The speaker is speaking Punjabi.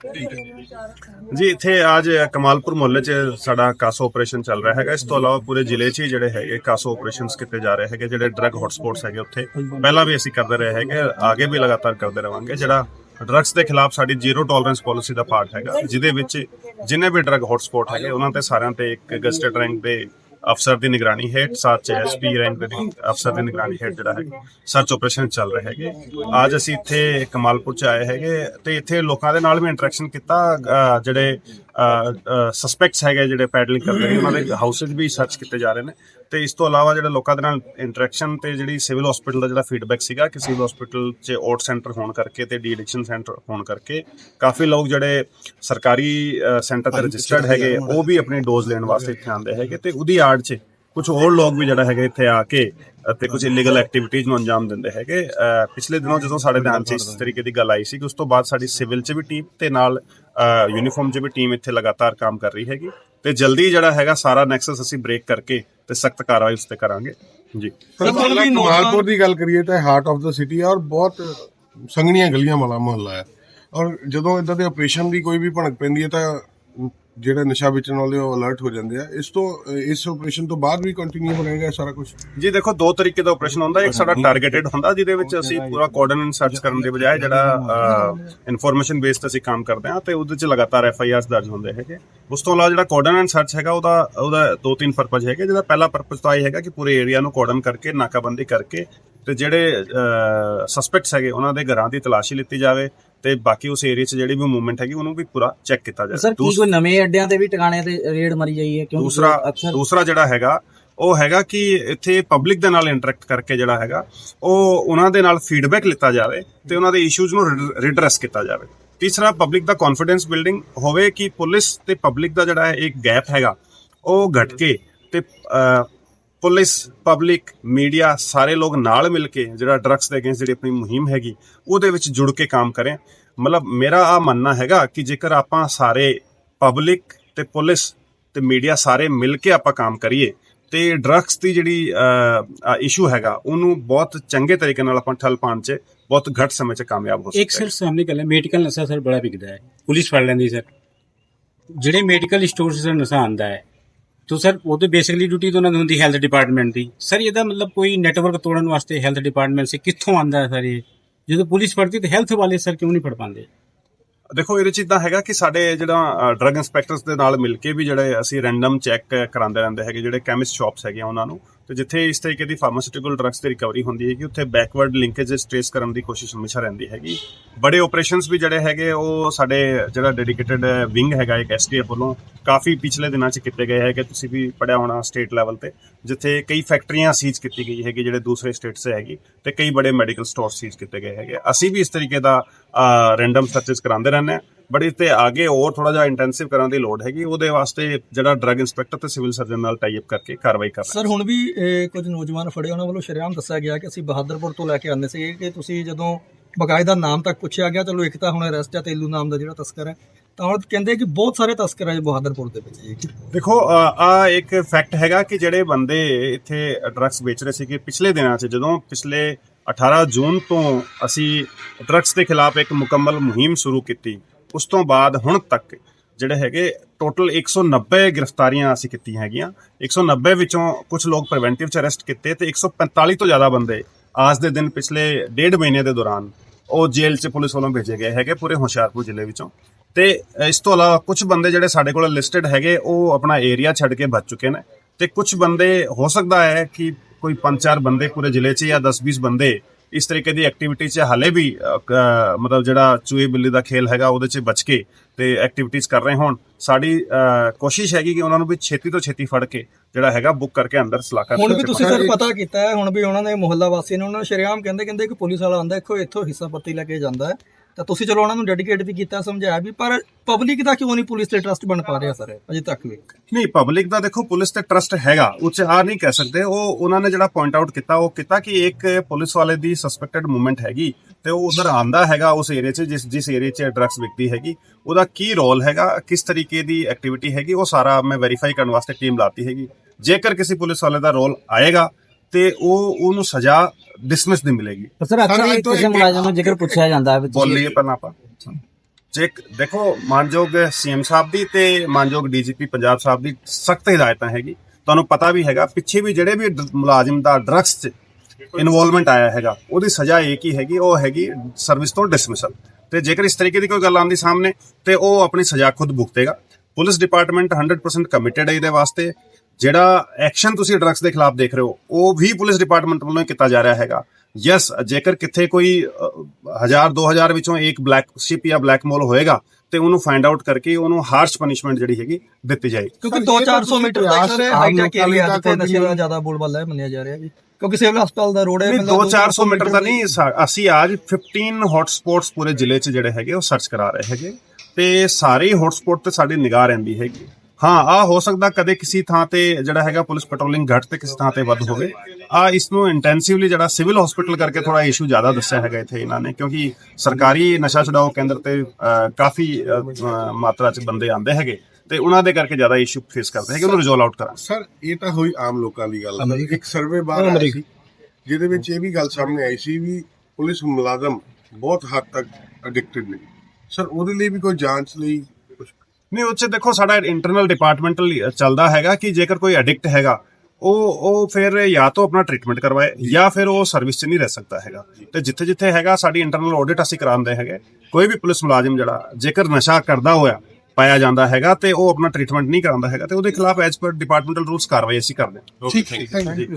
ਜੀ, ਇੱਥੇ ਅੱਜ ਕਮਾਲਪੁਰ ਮੁਹੱਲੇ 'ਚ ਸਾਡਾ ਕਾਸੋ ਆਪਰੇਸ਼ਨ ਚੱਲ ਰਿਹਾ ਹੈਗਾ। ਇਸ ਤੋਂ ਇਲਾਵਾ ਪੂਰੇ ਜ਼ਿਲ੍ਹੇ 'ਚ ਹੀ ਜਿਹੜੇ ਹੈਗੇ ਕਾਸੋ ਆਪਰੇਸ਼ਨਸ ਕੀਤੇ ਜਾ ਰਹੇ ਹੈਗੇ, ਜਿਹੜੇ ਡਰੱਗ ਹੌਟਸਪੌਟਸ ਹੈਗੇ ਉੱਥੇ। ਪਹਿਲਾਂ ਵੀ ਅਸੀਂ ਕਰਦੇ ਰਹੇ ਹੈਗੇ, ਆਗੇ ਵੀ ਲਗਾਤਾਰ ਕਰਦੇ ਰਵਾਂਗੇ। ਜਿਹੜਾ ਡਰੱਗਸ ਦੇ ਖਿਲਾਫ ਸਾਡੀ ਜ਼ੀਰੋ ਟੋਲਰੈਂਸ ਪਾਲਿਸੀ ਦਾ ਪਾਰਟ ਹੈਗਾ, ਜਿਹਦੇ ਵਿੱਚ ਜਿੰਨੇ ਵੀ ਡਰੱਗ ਹੌਟਸਪੌਟ ਹੈਗੇ, ਉਹਨਾਂ ਤੇ ਸਾਰਿਆਂ ਤੇ ਇੱਕ ਗਸਟਡ ਰੈਂਕ ਦੇ ਅਫਸਰ ਦੀ ਨਿਗਰਾਨੀ ਹੇਠ, ਸਾਥ ਐਸਪੀ ਰੈਂਕ ਦੇ ਅਫਸਰ ਦੀ ਨਿਗਰਾਨੀ ਹੇਠ ਜਿਹੜਾ ਹੈ ਸਰਚ ਆਪਰੇਸ਼ਨ ਚੱਲ ਰਹੇ ਹੈਗੇ। ਅੱਜ ਅਸੀਂ ਇੱਥੇ ਕਮਾਲਪੁਰ ਚ ਆਏ ਹੈਗੇ ਤੇ ਇੱਥੇ ਲੋਕਾਂ ਦੇ ਨਾਲ ਵੀ ਇੰਟਰੈਕਸ਼ਨ ਕੀਤਾ ਜਿਹੜੇ ਸਸਪੈਕਟਸ ਹੈਗੇ ਜਿਹੜੇ ਪੈਡਲਿੰਗ ਕਰਦੇ ਨੇ, ਉਹਨਾਂ ਦੇ ਹਾਊਸਸ ਵੀ ਸਰਚ ਕੀਤੇ ਜਾ ਰਹੇ ਨੇ। ਤੇ ਇਸ ਤੋਂ ਇਲਾਵਾ ਜਿਹੜੇ ਲੋਕਾਂ ਦੇ ਨਾਲ ਇੰਟਰੈਕਸ਼ਨ ਤੇ ਜਿਹੜੀ ਸਿਵਲ ਹਸਪੀਟਲ ਦਾ ਜਿਹੜਾ ਫੀਡਬੈਕ ਸੀਗਾ ਕਿ ਸਿਵਲ ਹਸਪੀਟਲ 'ਚ ਆਊਟ ਸੈਂਟਰ ਹੋਣ ਕਰਕੇ ਤੇ ਡੀ ਐਡਿਕਸ਼ਨ ਸੈਂਟਰ ਹੋਣ ਕਰਕੇ ਕਾਫੀ ਲੋਕ ਜਿਹੜੇ ਸਰਕਾਰੀ ਸੈਂਟਰ ਤੇ ਰਜਿਸਟਰਡ ਹੈਗੇ ਉਹ ਵੀ ਆਪਣੀ ਡੋਜ਼ ਲੈਣ ਵਾਸਤੇ ਇੱਥੇ ਆਉਂਦੇ ਹੈਗੇ ਤੇ ਉਹਦੀ ਆੜ 'ਚ ਕੁਝ ਹੋਰ ਲੋਕ ਵੀ ਜਿਹੜਾ ਹੈਗੇ ਇੱਥੇ ਆ ਕੇ ਅਤੇ ਕੁਝ ਇਲੀਗਲ ਐਕਟੀਵਿਟੀਜ਼ ਨੂੰ ਅੰਜਾਮ ਦਿੰਦੇ ਹੈਗੇ। ਪਿਛਲੇ ਦਿਨੋਂ ਜਦੋਂ ਸਾਡੇ ਧਿਆਨ 'ਚ ਇਸ ਤਰੀਕੇ ਦੀ ਗੱਲ ਆਈ ਸੀ ਕਿ ਉਸ ਤੋਂ ਬਾਅਦ ਸਾਡੀ ਸਿਵਲ 'ਚ ਵੀ ਟੀਮ ਤੇ ਨਾਲ ਯੂਨੀਫਾਰਮ 'ਚ ਵੀ ਟੀਮ ਇੱਥੇ ਲਗਾਤਾਰ ਕੰਮ ਕਰ ਰਹੀ ਹੈਗੀ। ਤੇ ਜਲਦੀ ਜਿਹੜਾ ਹੈਗਾ ਸਾਰਾ ਨੈਕਸਸ ਅਸੀਂ ਬ੍ਰੇਕ ਕਰਕੇ ਤੇ ਸਖਤ ਕਾਰਵਾਈ ਉਸ ਤੇ ਕਰਾਂਗੇ। ਜੀ। ਸਰ ਕਮਾਲਪੁਰ ਦੀ ਗੱਲ ਕਰੀਏ ਤਾਂ ਹਾਰਟ ਆਫ ਦਾ ਸਿਟੀ ਆ ਔਰ ਬਹੁਤ ਸੰਘਣੀਆਂ ਗਲੀਆਂ ਵਾਲਾ ਮੁਹੱਲਾ ਹੈ। ਔਰ ਜਦੋਂ ਇਦਾਂ ਦੇ ਆਪਰੇਸ਼ਨ ਦੀ ਕੋਈ ਵੀ ਭਣਕ ਪੈਂਦੀ ਹੈ ਤਾਂ ਜਿਹੜੇ ਨਸ਼ਾ ਵੇਚਣ ਵਾਲੇ ਉਹ ਅਲਰਟ ਹੋ ਜਾਂਦੇ ਆ। ਇਸ ਤੋਂ ਇਸ ਆਪਰੇਸ਼ਨ ਤੋਂ ਬਾਅਦ ਵੀ ਕੰਟੀਨਿਊ ਰਹੇਗਾ ਇਹ ਸਾਰਾ ਕੁਝ ਜੀ ਦੇਖੋ ਦੋ ਤਰੀਕੇ ਦਾ ਆਪਰੇਸ਼ਨ ਹੁੰਦਾ। ਇੱਕ ਸਾਡਾ ਟਾਰਗੇਟਡ ਹੁੰਦਾ ਜਿਹਦੇ ਵਿੱਚ ਅਸੀਂ ਪੂਰਾ ਕੋਆਰਡੀਨੇਟ ਸਰਚ ਕਰਨ ਦੇ ਬਜਾਏ ਜਿਹੜਾ ਇਨਫੋਰਮੇਸ਼ਨ ਬੇਸਡ ਅਸੀਂ ਕੰਮ ਕਰਦੇ ਹਾਂ ਤੇ ਉਹਦੇ ਚ ਲਗਾਤਾਰ ਐਫ ਆਈ ਆਰਸ ਦਰਜ ਹੁੰਦੇ ਹੈਗੇ। ਉਸ ਤੋਂ ਇਲਾਵਾ ਜਿਹੜਾ ਕੋਆਰਡੀਨੇਟ ਸਰਚ ਹੈਗਾ ਉਹਦਾ ਉਹਦਾ ਦੋ ਤਿੰਨ ਪਰਪਸ ਹੈਗੇ। ਜਿਹਦਾ ਪਹਿਲਾ ਪਰਪਸ ਤਾਂ ਇਹ ਹੈਗਾ ਕਿ ਪੂਰੇ ਏਰੀਆ ਨੂੰ ਕੋਆਰਡਨ ਕਰਕੇ ਨਾਕਾਬੰਦੀ ਕਰਕੇ ਤੇ ਜਿਹੜੇ ਸਸਪੈਕਟਸ ਹੈਗੇ ਉਹਨਾਂ ਦੇ ਘਰਾਂ ਦੀ ਤਲਾਸ਼ੀ ਲਿੱਤੀ ਜਾਵੇ। ਤੇ ਬਾਕੀ ਉਸ ਏਰੀਆ 'ਚ ਜਿਹੜੀ ਵੀ ਮੂਵਮੈਂਟ ਹੈਗੀ ਉਹਨੂੰ ਵੀ ਪੂਰਾ ਚੈੱਕ ਕੀਤਾ ਜਾਵੇ ਸਰ ਕੀ ਦੂਸ- ਕੋਈ ਨਵੇਂ ਅੱਡਿਆਂ ਤੇ ਵੀ ਟਿਕਾਣੇ ਤੇ ਰੇਡ ਮਾਰੀ ਜਾਈ ਹੈ? ਕਿਉਂਕਿ ਦੂਸਰਾ ਅਕਸਰ ਦੂਸਰਾ ਜਿਹੜਾ ਹੈਗਾ ਉਹ ਹੈਗਾ ਕਿ ਇੱਥੇ ਪਬਲਿਕ ਦੇ ਨਾਲ ਇੰਟਰੈਕਟ ਕਰਕੇ ਜਿਹੜਾ ਹੈਗਾ ਉਹ ਉਹਨਾਂ ਦੇ ਨਾਲ ਫੀਡਬੈਕ ਲਿੱਤਾ ਜਾਵੇ ਤੇ ਉਹਨਾਂ ਦੇ ਇਸ਼ੂਜ਼ ਨੂੰ ਰਿਡਰੈਸ ਕੀਤਾ ਜਾਵੇ। ਤੀਸਰਾ ਪਬਲਿਕ ਦਾ ਕੌਨਫੀਡੈਂਸ ਬਿਲਡਿੰਗ ਹੋਵੇ ਕਿ ਪੁਲਿਸ ਤੇ ਪਬਲਿਕ ਦਾ ਜਿਹੜਾ ਇੱਕ ਗੈਪ ਹੈਗਾ ਉਹ ਘਟ ਕੇ ਤੇ ਅਹ, ਪੁਲਿਸ ਪਬਲਿਕ ਮੀਡੀਆ ਸਾਰੇ ਲੋਕ ਨਾਲ ਮਿਲ ਕੇ ਜਿਹੜਾ ਡਰੱਗਸ ਦੇ ਅਗੇਂਸਟ ਜਿਹੜੀ ਆਪਣੀ ਮੁਹਿੰਮ ਹੈਗੀ ਉਹਦੇ ਵਿੱਚ ਜੁੜ ਕੇ ਕੰਮ ਕरें ਮਤਲਬ ਮੇਰਾ ਆ ਮੰਨਣਾ ਹੈਗਾ ਕਿ ਜੇਕਰ ਆਪਾਂ ਸਾਰੇ ਪਬਲਿਕ ਤੇ ਪੁਲਿਸ ਤੇ ਮੀਡੀਆ ਸਾਰੇ ਮਿਲ ਕੇ ਆਪਾਂ ਕੰਮ ਕਰੀਏ ਤੇ ਡਰੱਗਸ ਦੀ ਜਿਹੜੀ ਇਸ਼ੂ ਹੈਗਾ ਉਹਨੂੰ ਬਹੁਤ ਚੰਗੇ ਤਰੀਕੇ ਨਾਲ ਆਪਾਂ ਠੱਲ ਪਾਉਣ 'ਚ ਬਹੁਤ ਘੱਟ ਸਮੇਂ 'ਚ ਕਾਮਯਾਬ ਹੋ ਇੱਕ ਸਕਦੇ ਸਰ ਸਾਹਮਣੇ ਗੱਲ ਹੈ ਮੈਡੀਕਲ ਨਸ਼ਾ ਸਰ ਬੜਾ ਵਿਕਦਾ ਹੈ ਪੁਲਿਸ ਫੜ ਲੈਂਦੀ ਸਰ। ਜਿਹੜੇ ਮੈਡੀਕਲ ਸਟੋਰ ਸਰ ਨਸ਼ਾ ਆਂਦਾ ਹੈ ਤੋ ਸਰ ਉਹ ਤੇ ਬੇਸਿਕਲੀ ਡਿਊਟੀ ਤਾਂ ਉਹਨਾਂ ਦੀ ਹੁੰਦੀ ਹੈਲਥ ਡਿਪਾਰਟਮੈਂਟ ਦੀ। ਸਰ, ਇਹਦਾ ਮਤਲਬ ਕੋਈ ਨੈਟਵਰਕ ਤੋੜਨ ਵਾਸਤੇ ਹੈਲਥ ਡਿਪਾਰਟਮੈਂਟ ਸੇ ਕਿੱਥੋਂ ਆਂਦਾ ਹੈ ਸਰ ਇਹ? ਜਦੋਂ ਪੁਲਿਸ ਫੜਦੀ ਤੇ ਹੈਲਥ ਵਾਲੇ ਸਰ ਕਿਉਂ ਨਹੀਂ ਫੜ ਪਾਉਂਦੇ? ਦੇਖੋ, ਇਹਦੇ ਚ ਇਦਾਂ ਹੈਗਾ ਕਿ ਸਾਡੇ ਜਿਹੜਾ ਡਰੱਗ ਇੰਸਪੈਕਟਰਸ ਦੇ ਨਾਲ ਮਿਲ ਕੇ ਵੀ ਜਿਹੜੇ ਅਸੀਂ ਰੈਂਡਮ ਚੈੱਕ ਕਰਾਉਂਦੇ ਰਹਿੰਦੇ ਹੈਗੇ, ਜਿਹੜੇ ਕੈਮਿਸਟ ਸ਼ਾਪਸ ਹੈਗੇ ਉਹਨਾਂ ਨੂੰ ਤੇ ਜਿੱਥੇ ਇਸ ਤਰੀਕੇ ਦੀ ਫਾਰਮਾਸਿਊਟੀਕਲ ਡਰੱਗਸ ਦੀ ਰਿਕਵਰੀ ਹੁੰਦੀ ਹੈਗੀ, ਉੱਥੇ ਬੈਕਵਰਡ ਲਿੰਕੇजेस ਟ੍ਰੇਸ ਕਰਨ ਦੀ ਕੋਸ਼ਿਸ਼ ਹਮੇਸ਼ਾ ਰਹਿੰਦੀ ਹੈਗੀ। ਬੜੇ ਆਪਰੇਸ਼ਨਸ ਵੀ ਜਿਹੜੇ ਹੈਗੇ, ਉਹ ਸਾਡੇ ਜਿਹੜਾ ਡੈਡੀਕੇਟਿਡ ਵਿੰਗ ਹੈਗਾ, ਇੱਕ ਐਸਟੀਐਫ ਵੱਲੋਂ ਕਾਫੀ ਪਿਛਲੇ ਦਿਨਾਂ ਚ ਕੀਤੇ ਗਏ ਹੈਗੇ, ਤੁਸੀਂ ਵੀ ਪੜਿਆ ਹੋਣਾ ਸਟੇਟ ਲੈਵਲ ਤੇ, ਜਿੱਥੇ ਕਈ ਫੈਕਟਰੀਆਂ ਸੀਜ਼ ਕੀਤੀ ਗਈ ਹੈਗੀ, ਜਿਹੜੇ ਦੂਸਰੇ ਸਟੇਟ ਸੇ ਹੈਗੀ, ਤੇ ਕਈ ਬੜੇ ਮੈਡੀਕਲ ਸਟੋਰ ਸੀਜ਼ ਕੀਤੇ ਗਏ ਹੈਗੇ। ਅਸੀਂ ਵੀ ਇਸ ਤਰੀਕੇ ਦਾ ਰੈਂਡਮ ਸਰਚਸ ਕਰਾਉਂਦੇ ਰਹਿੰਦੇ ਹਾਂ। ਬਟ ਇਸ ਤੇ ਅੱਗੇ ਹੋਰ ਥੋੜਾ ਜਿਹਾ ਇੰਟੈਂਸਿਵ ਕਰਨ ਦੀ ਲੋੜ ਹੈਗੀ ਉਹਦੇ ਵਾਸਤੇ ਜਿਹੜਾ ਡਰੱਗ ਇੰਸਪੈਕਟਰ ਤੇ ਸਿਵਲ ਸਰਜਨ ਨਾਲ ਟਾਈ ਅਪ ਕਰਕੇ ਕਾਰਵਾਈ ਕਰ ਰਹੇ ਸਰ ਹੁਣ ਵੀ ਕੁਝ ਨੌਜਵਾਨ ਫੜੇ ਉਹਨਾਂ ਵੱਲੋਂ ਸ਼ਰੇਆਮ ਦੱਸਿਆ ਗਿਆ ਕਿ ਅਸੀਂ ਬਹਾਦਰਪੁਰ ਤੋਂ ਲੈ ਕੇ ਆਉਂਦੇ ਸੀ ਕਿ ਤੁਸੀਂ ਜਦੋਂ ਬਕਾਇਦਾ ਨਾਮ ਤੱਕ ਪੁੱਛਿਆ ਗਿਆ ਚਲੋ ਇੱਕ ਤਾਂ ਹੁਣ ਅਰੈਸਟ ਹੈ ਤੇਲੂ ਨਾਮ ਦਾ ਜਿਹੜਾ ਤਸਕਰ ਹੈ ਤਾਂ ਹੁਣ ਕਹਿੰਦੇ ਕਿ ਬਹੁਤ ਸਾਰੇ ਤਸਕਰ ਹੈ ਬਹਾਦਰਪੁਰ ਦੇ ਵਿੱਚ ਦੇਖੋ ਆ ਇੱਕ ਫੈਕਟ ਹੈਗਾ ਕਿ ਜਿਹੜੇ ਬੰਦੇ ਇੱਥੇ ਡਰੱਗਸ ਵੇਚ ਰਹੇ ਸੀਗੇ ਪਿਛਲੇ ਦਿਨਾਂ 'ਚ ਜਦੋਂ ਪਿਛਲੇ 18 ਜੂਨ ਤੋਂ ਅਸੀਂ ਡਰੱਗਸ ਦੇ ਖਿਲਾਫ ਇੱਕ ਮੁਕੰਮਲ ਮੁਹਿੰਮ ਸ਼ੁਰੂ ਕੀਤੀ ਉਸ ਤੋਂ ਬਾਅਦ ਹੁਣ ਤੱਕ ਜਿਹੜੇ ਹੈਗੇ ਟੋਟਲ 190 ਗ੍ਰਿਫਤਾਰੀਆਂ ਅਸੀਂ ਕੀਤੀਆਂ ਹੈਗੀਆਂ। 190 ਵਿੱਚੋਂ ਕੁਝ ਲੋਕ ਪ੍ਰੀਵੈਂਟਿਵ ਚ ਅਰੈਸਟ ਕੀਤੇ ਤੇ 145 ਤੋਂ ਜ਼ਿਆਦਾ ਬੰਦੇ ਅੱਜ ਦੇ ਦਿਨ ਪਿਛਲੇ ਡੇਢ ਮਹੀਨੇ ਦੇ ਦੌਰਾਨ ਉਹ ਜੇਲ੍ਹ 'ਚ ਪੁਲਿਸ ਵੱਲੋਂ ਭੇਜੇ ਗਏ ਹੈਗੇ ਪੂਰੇ ਹੁਸ਼ਿਆਰਪੁਰ ਜ਼ਿਲ੍ਹੇ ਵਿੱਚੋਂ। ਤੇ ਇਸ ਤੋਂ ਇਲਾਵਾ ਕੁਝ ਬੰਦੇ ਜਿਹੜੇ ਸਾਡੇ ਕੋਲ ਲਿਸਟਡ ਹੈਗੇ, ਉਹ ਆਪਣਾ ਏਰੀਆ ਛੱਡ ਕੇ ਬਚ ਚੁੱਕੇ ਨੇ। ਤੇ ਕੁਝ ਬੰਦੇ, ਹੋ ਸਕਦਾ ਹੈ ਕਿ ਕੋਈ ਪੰਜ ਚਾਰ ਬੰਦੇ ਪੂਰੇ ਜ਼ਿਲ੍ਹੇ 'ਚ ਜਾਂ 10-20 ਬੰਦੇ ਇਸ ਤਰੀਕੇ ਦੀ ਐਕਟੀਵਿਟੀ 'ਚ ਹਾਲੇ ਵੀ ਮਤਲਬ ਜਿਹੜਾ ਚੂਹੇ ਬਿੱਲੀ ਦਾ ਖੇਲ ਹੈਗਾ ਉਹਦੇ 'ਚ ਬਚ ਕੇ ਤੇ ਐਕਟੀਵਿਟੀਜ਼ ਕਰ ਰਹੇ ਹੋਣ। ਸਾਡੀ ਕੋਸ਼ਿਸ਼ ਹੈਗੀ ਕਿ ਉਹਨਾਂ ਨੂੰ ਵੀ ਛੇਤੀ ਤੋਂ ਛੇਤੀ ਫੜ ਕੇ ਜਿਹੜਾ ਹੈਗਾ ਬੁੱਕ ਕਰਕੇ ਅੰਦਰ ਸਲਾਖਾ ਹੁਣ ਵੀ ਤੁਸੀਂ ਸਰ ਪਤਾ ਕੀਤਾ ਹੈ ਹੁਣ ਵੀ ਉਹਨਾਂ ਨੇ ਮੁਹੱਲਾ ਵਾਸੀ ਨੇ ਉਹਨਾਂ ਨੂੰ ਸ਼ਰੇਆਮ ਕਹਿੰਦੇ ਕਹਿੰਦੇ ਕਿ ਪੁਲਿਸ ਵਾਲਾ ਆਂਦਾ ਦੇਖੋ ਇੱਥੋਂ ਹਿੱਸਾ ਪੱਤੀ ਲੈ ਕੇ ਜਾਂਦਾ ਹੈ। ਤਾਂ ਤੁਸੀਂ ਚਲੋ ਉਹਨਾਂ ਨੂੰ ਡੈਡੀਕੇਟ ਵੀ ਕੀਤਾ, ਸਮਝਾਇਆ ਵੀ, ਪਰ ਪਬਲਿਕ ਦਾ ਕਿਉਂ ਨਹੀਂ ਪੁਲਿਸ ਤੇ ਟਰਸਟ ਬਣ ਪਾ ਰਿਹਾ ਸਰ? ਅਜੇ ਤੱਕ ਵੀ। ਨਹੀਂ ਪਬਲਿਕ ਦਾ ਦੇਖੋ, ਪੁਲਿਸ ਤੇ ਟਰਸਟ ਹੈਗਾ, ਉੱਚ ਆ ਨਹੀਂ ਕਹਿ ਸਕਦੇ। ਉਹ, ਉਹਨਾਂ ਨੇ ਜਿਹੜਾ ਪੁਆਇੰਟ ਆਊਟ ਕੀਤਾ, ਉਹ ਕੀਤਾ ਕਿ ਇੱਕ ਪੁਲਿਸ ਵਾਲੇ ਦੀ ਸਸਪੈਕਟਡ ਮੂਵਮੈਂਟ ਹੈਗੀ, ਤੇ ਉਹ ਉਧਰ ਆਂਦਾ ਹੈਗਾ ਉਸ ਏਰੀਆ 'ਚ, ਜਿਸ ਜਿਸ ਏਰੀਆ 'ਚ ਡਰੱਗਸ ਵਿਕਦੀ ਹੈਗੀ। ਉਹਦਾ ਕੀ ਰੋਲ ਹੈਗਾ, ਕਿਸ ਤਰੀਕੇ ਦੀ ਐਕਟੀਵਿਟੀ ਹੈਗੀ, ਉਹ ਸਾਰਾ ਮੈਂ ਵੈਰੀਫਾਈ ਕਰਨ ਵਾਸਤੇ ਟੀਮ ਲਾਤੀ ਹੈਗੀ। ਜੇਕਰ ਕਿਸੇ ਪੁਲਿਸ ਵਾਲੇ ਦਾ ਰੋਲ ਆਏਗਾ ਤੇ ਉਹ ਉਹਨੂੰ ਸਜ਼ਾ ਡਿਸਮਿਸ ਦੀ ਮਿਲੇਗੀ। ਸਰ ਅਕਸਰ ਸਰ, ਇਹ ਇੱਕ ਕਿਸੇ ਮੁਲਾਜ਼ਮ ਨੂੰ ਜੇਕਰ ਪੁੱਛਿਆ ਜਾਂਦਾ ਹੈ ਵੀ ਬੋਲੀਏ ਪਹਿਲਾਂ ਆਪਾਂ। ਜੇ ਦੇਖੋ ਮਾਨਯੋਗ ਸੀਐਮ ਸਾਹਿਬ ਦੀ ਤੇ ਮਾਨਯੋਗ ਡੀਜੀਪੀ ਪੰਜਾਬ ਸਾਹਿਬ ਦੀ ਸਖਤ ਹਦਾਇਤਾਂ ਹੈਗੀ। ਤੁਹਾਨੂੰ ਪਤਾ ਵੀ ਹੈਗਾ ਪਿੱਛੇ ਵੀ ਜਿਹੜੇ ਵੀ ਮੁਲਾਜ਼ਮ ਦਾ ਡਰੱਗਸ 'ਚ ਇਨਵੋਲਵਮੈਂਟ ਆਇਆ ਹੈਗਾ ਉਹਦੀ ਸਜ਼ਾ ਇੱਕ ਹੀ ਹੈਗੀ ਉਹ ਹੈਗੀ ਸਰਵਿਸ ਤੋਂ ਡਿਸਮਿਸਲ ਤੇ ਜੇਕਰ ਇਸ ਤਰੀਕੇ ਦੀ ਕੋਈ ਗੱਲ ਆਉਂਦੀ ਸਾਹਮਣੇ ਤੇ ਉਹ ਆਪਣੀ ਸਜ਼ਾ ਖੁਦ ਭੁਗਤੇਗਾ। ਪੁਲਿਸ ਡਿਪਾਰਟਮੈਂਟ 100% ਕਮਿਟਡ ਹੈ ਇਹਦੇ ਵਾਸਤੇ। ਜਿਹੜਾ ਐਕਸ਼ਨ ਤੁਸੀਂ ਡਰੱਗਸ ਦੇ ਖਿਲਾਫ ਦੇਖ ਰਹੇ ਹੋ ਉਹ ਵੀ ਪੁਲਿਸ ਡਿਪਾਰਟਮੈਂਟ ਵੱਲੋਂ ਹੀ ਕੀਤਾ ਜਾ ਰਿਹਾ ਹੈਗਾ। ਯੈਸ ਜੇਕਰ ਕਿੱਥੇ ਕੋਈ ਅ, ਹਜ਼ਾਰ 2000 ਵਿੱਚੋਂ ਇੱਕ ਬਲੈਕ ਸ਼ਿਪ ਜਾਂ ਬਲੈਕ ਮੋਲ ਹੋਏਗਾ ਤੇ ਉਹਨੂੰ ਫਾਈਂਡ ਆਊਟ ਕਰਕੇ ਉਹਨੂੰ ਹਾਰਸ਼ ਪਨਿਸ਼ਮੈਂਟ ਜਿਹੜੀ ਹੈਗੀ ਦਿੱਤੀ ਜਾਏਗੀ। ਕਿਉਂਕਿ ਸਰ, ਇਹ ਤਾਂ 2-400 ਮੀਟਰ ਤੱਕ ਇਤਿਹਾਸ ਸਰ ਹਾਈਟੈਕ ਏਰੀਆ ਤਾਂ ਨਸ਼ੇ ਦਾ ਜ਼ਿਆਦਾ ਬੋਲਬਾਲਾ ਹੈ ਮੰਨਿਆ ਜਾ ਰਿਹਾ ਜੀ। ਕਿਉਂਕਿ ਸਿਵਲ ਹਸਪਤਾਲ ਦਾ ਰੋਡ ਹੈ ਨਹੀਂ ਮਤਲਬ 2-400 ਮੀਟਰ ਦਾ ਨਹੀਂ ਅਸੀਂ ਅੱਜ 15 ਹੌਟ ਸਪੌਟਸ ਪੂਰੇ ਜ਼ਿਲ੍ਹੇ 'ਚ ਜਿਹੜੇ ਹੈਗੇ ਉਹ ਸਰਚ ਕਰਾ ਰਹੇ ਹੈਗੇ। ਤੇ ਸਾਰੇ ਹੌਟ ਸਪੌਟ ਤੇ ਸਾਡੀ ਨਿਗਾਹ ਰਹਿੰਦੀ ਹੈਗੀ। ਹਾਂ ਆ ਹੋ ਸਕਦਾ ਕਦੇ ਕਿਸੇ ਥਾਂ ਤੇ ਜਿਹੜਾ ਹੈਗਾ ਪੁਲਿਸ ਪੈਟਰੋਲਿੰਗ ਘੱਟ ਤੇ ਕਿਸੇ ਥਾਂ ਤੇ ਵੱਧ ਹੋਵੇ। ਆ ਇਸ ਨੂੰ ਇੰਟੈਂਸਿਵਲੀ ਜਿਹੜਾ ਸਿਵਲ ਹਸਪੀਟਲ ਕਰਕੇ ਥੋੜਾ ਇਸ਼ੂ ਜ਼ਿਆਦਾ ਦੱਸਿਆ ਹੈਗਾ ਇੱਥੇ ਇਹਨਾਂ ਨੇ ਕਿਉਂਕਿ ਸਰਕਾਰੀ ਨਸ਼ਾ ਛੁਡਾਓ ਕੇਂਦਰ ਤੇ ਕਾਫੀ ਮਾਤਰਾ 'ਚ ਬੰਦੇ ਆਉਂਦੇ ਹੈਗੇ ਤੇ ਉਹਨਾਂ ਦੇ ਕਰਕੇ ਜ਼ਿਆਦਾ ਇਸ਼ੂ ਫੇਸ ਕਰਦੇ ਹੈਗੇ ਉਹਨੂੰ ਰਿਜ਼ੋਲਵ ਆਊਟ ਕਰਾਂ ਸਰ ਇਹ ਤਾਂ ਹੋਈ ਆਮ ਲੋਕਾਂ ਦੀ ਗੱਲ। ਇੱਕ ਸਰਵੇ ਬਾਹਰ ਆਇਆ ਸੀ ਜਿਹਦੇ ਵਿੱਚ ਇਹ ਵੀ ਗੱਲ ਸਾਹਮਣੇ ਆਈ ਸੀ ਵੀ ਪੁਲਿਸ ਮੁਲਾਜ਼ਮ ਬਹੁਤ ਹੱਦ ਤੱਕ ਐਡਿਕਟਡ ਨੇ। ਸਰ ਉਹਦੇ ਲਈ ਵੀ ਕੋਈ ਜਾਂਚ ਲਈ ਨਹੀਂ ਉਹ 'ਚ ਦੇਖੋ ਸਾਡਾ ਇੰਟਰਨਲ ਡਿਪਾਰਟਮੈਂਟਲ ਚੱਲਦਾ ਹੈਗਾ ਕਿ ਜੇਕਰ ਕੋਈ ਐਡਿਕਟ ਹੈਗਾ ਉਹ ਉਹ ਫਿਰ ਜਾਂ ਤਾਂ ਆਪਣਾ ਟ੍ਰੀਟਮੈਂਟ ਕਰਵਾਏ ਜਾਂ। ਫਿਰ ਉਹ ਸਰਵਿਸ 'ਚ ਨਹੀਂ ਰਹਿ ਸਕਦਾ ਹੈਗਾ। ਤੇ ਜਿੱਥੇ ਜਿੱਥੇ ਹੈਗਾ ਸਾਡੀ ਇੰਟਰਨਲ ਆਡਿਟ ਅਸੀਂ ਕਰਾਉਂਦੇ ਹੈਗੇ। ਕੋਈ ਵੀ ਪੁਲਿਸ ਮੁਲਾਜ਼ਮ ਜਿਹੜਾ ਜੇਕਰ ਨਸ਼ਾ ਕਰਦਾ ਹੋਇਆ ਪਾਇਆ ਜਾਂਦਾ ਹੈਗਾ ਤੇ ਉਹ ਆਪਣਾ ਟ੍ਰੀਟਮੈਂਟ ਨਹੀਂ ਕਰਾਉਂਦਾ ਹੈਗਾ ਤੇ ਉਹਦੇ ਖਿਲਾਫ ਐਜ਼ ਪਰ ਡਿਪਾਰਟਮੈਂਟਲ ਰੂਲਸ ਕਾਰਵਾਈ ਅਸੀਂ ਕਰਦੇ ਹਾਂ। ਠੀਕ ਹੈ ਥੈਂਕ ਯੂ